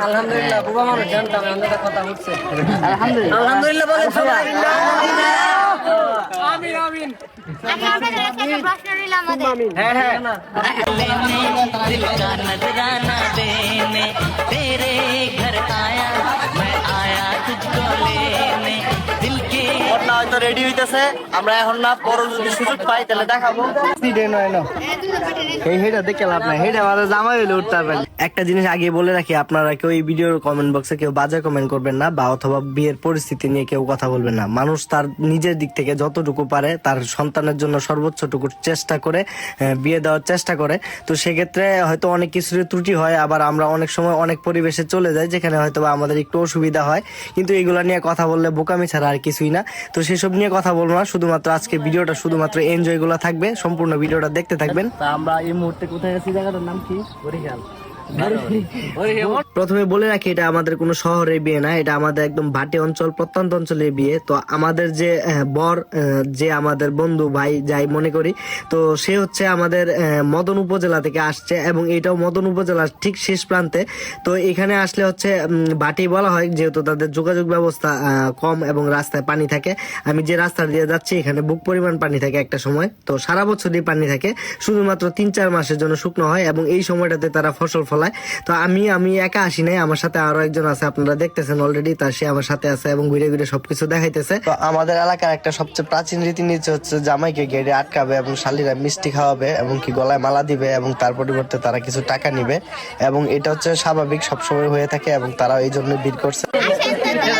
আলহামদুলিল্লাহ বুবা মানুষ জানতাম আমাদের কথা হ্যাঁ হ্যাঁ হয়তো রেডি হইতেছে। আমরা এখন না পরে যদি সুযোগ পাই, তাহলে দেখাবো। এই হেটা দেখে একটা জিনিস আগে বলে রাখি, আপনারা কেউ এই ভিডিওর কমেন্ট বক্সে কেউ বাজে কমেন্ট করবেন না, বা অথবা বিয়ের পরিস্থিতি নিয়ে কেউ কথা বলবেন না। মানুষ তার নিজের দিক থেকে যতটুকু পারে, তার সন্তানের জন্য সর্বোচ্চটুকু চেষ্টা করে বিয়ে দেওয়ার চেষ্টা করে। তো সেক্ষেত্রে হয়তো অনেক কিছুর ত্রুটি হয়, আবার আমরা অনেক সময় অনেক পরিবেশে চলে যাই, যেখানে হয়তো আমাদের একটু অসুবিধা হয়। কিন্তু এগুলা নিয়ে কথা বললে বোকামি ছাড়া আর কিছুই না। তো সেসব নিয়ে কথা বলব না, শুধুমাত্র আজকে ভিডিওটা শুধুমাত্র এনজয়গুলা থাকবে, সম্পূর্ণ ভিডিওটা দেখতে থাকবেন। তা আমরা এই মুহূর্তে কোথায় আছি জায়গাটার নাম কি? বরিশাল। প্রথমে বলে রাখি, এটা আমাদের কোনো শহরের বিয়ে না, এটা আমাদের একদম ভাটি অঞ্চল, প্রত্যন্ত অঞ্চলের বিয়ে। তো আমাদের যে বর যে আমাদের বন্ধু ভাই যাই মনে করি, তো সে হচ্ছে আমাদের মদন উপজেলা থেকে আসছে এবং এটাও মদন উপজেলার ঠিক শেষ প্রান্তে। তো এখানে আসলে হচ্ছে ভাটি বলা হয়, যেহেতু তাদের যোগাযোগ ব্যবস্থা কম এবং রাস্তায় পানি থাকে। আমি যে রাস্তা দিয়ে যাচ্ছি, এখানে বুক পরিমাণ পানি থাকে একটা সময়। তো সারা বছরই পানি থাকে, শুধুমাত্র তিন চার মাসের জন্য শুকনো হয় এবং এই সময়টাতে তারা ফসল ফলায় তো আমি আমি একা আসি নাই আমার সাথে আরও একজন আছে আপনারা দেখতেছেন অলরেডি তা সে আমার সাথে আছে এবং ঘুরে ঘুরে সবকিছু দেখাইতেছে। তো আমাদের এলাকার একটা সবচেয়ে প্রাচীন রীতিনীতি হচ্ছে জামাইকে গেড়ে আটকাবে এবং শালিরা মিষ্টি খাওয়াবে এবং কি গলায় মালা দিবে এবং তার পরিবর্তে তারা কিছু টাকা নিবে এবং এটা হচ্ছে স্বাভাবিক সবসময় হয়ে থাকে এবং তারা এই জন্য ভিড় করছে। লাগে লেবু আছে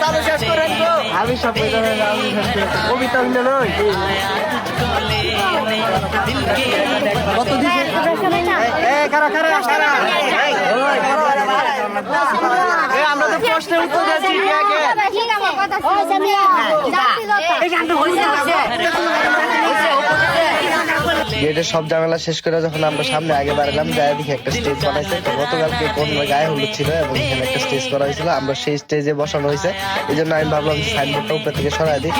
চালু শেষ করেন আমি সব কবিতা হইলে নই আমরা তো প্রশ্নের উত্তর দিয়েছি হ্যাঁ। গেটের সব ঝামেলা শেষ করে যখন আমরা সামনে আগে বাড়লাম যাই দেখি একটা স্টেজ বানাইছে তো গতকালকে কোন গায়ে হলুদ ছিল এবং এখানে একটা স্টেজ করা হয়েছিল। আমরা সেই স্টেজে বসানো হয়েছে। এই জন্য আমি ভাবলাম সাইনবোর্ডটা উপর থেকে সরাই দিই।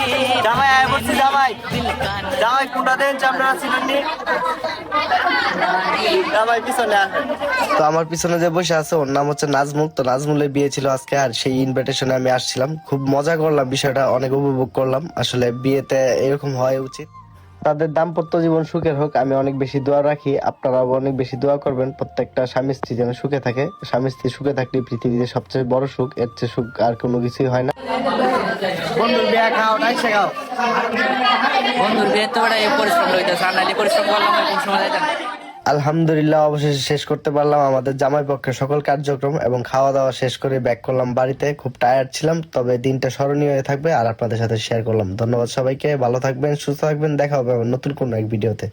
জামাই আয় বলছি জামাই। জামাই কোনটা দেন? আপনারা ছিলেন নি জামাই পিছনে আসেন তো আমার পিছনে যে বসে আছে ওর নাম হচ্ছে নাজমুল। তো নাজমুলের বিয়ে ছিল আজকে আর সেই ইনভিটেশনে আমি আসছিলাম। খুব মজা করলাম বিষয়টা অনেক উপভোগ করলাম। আসলে বিয়েতে এরকম হওয়া উচিত। তাদের দাম্পত্য জীবন সুখের হোক আমি অনেক বেশি দোয়া রাখি। আপনারাও অনেক বেশি দোয়া করবেন। প্রত্যেকটা স্বামী স্ত্রী যেন সুখে থাকে। স্বামী স্ত্রী সুখে থাকলে পৃথিবীতে সবচেয়ে বড় সুখ এর চেয়ে সুখ আর কোনো কিছুই হয় না। বন্ধুর বিয়া খাও নাই শেখাও বন্ধুর বিয়ে তো পরিশ্রম রইতেছে আর নাইলে পরিশ্রম করলাম সময় যাইতাম আলহামদুলিল্লাহ, অবশেষে শেষ করতে পারলাম আমাদের জামাই পক্ষের সকল কার্যক্রম এবং খাওয়া দাওয়া শেষ করে ব্যাক করলাম বাড়িতে। খুব টায়ার্ড ছিলাম, তবে দিনটা স্মরণীয় হয়ে থাকবে আর আপনাদের সাথে শেয়ার করলাম। ধন্যবাদ সবাইকে, ভালো থাকবেন, সুস্থ থাকবেন, দেখা হবে নতুন কোনো এক ভিডিওতে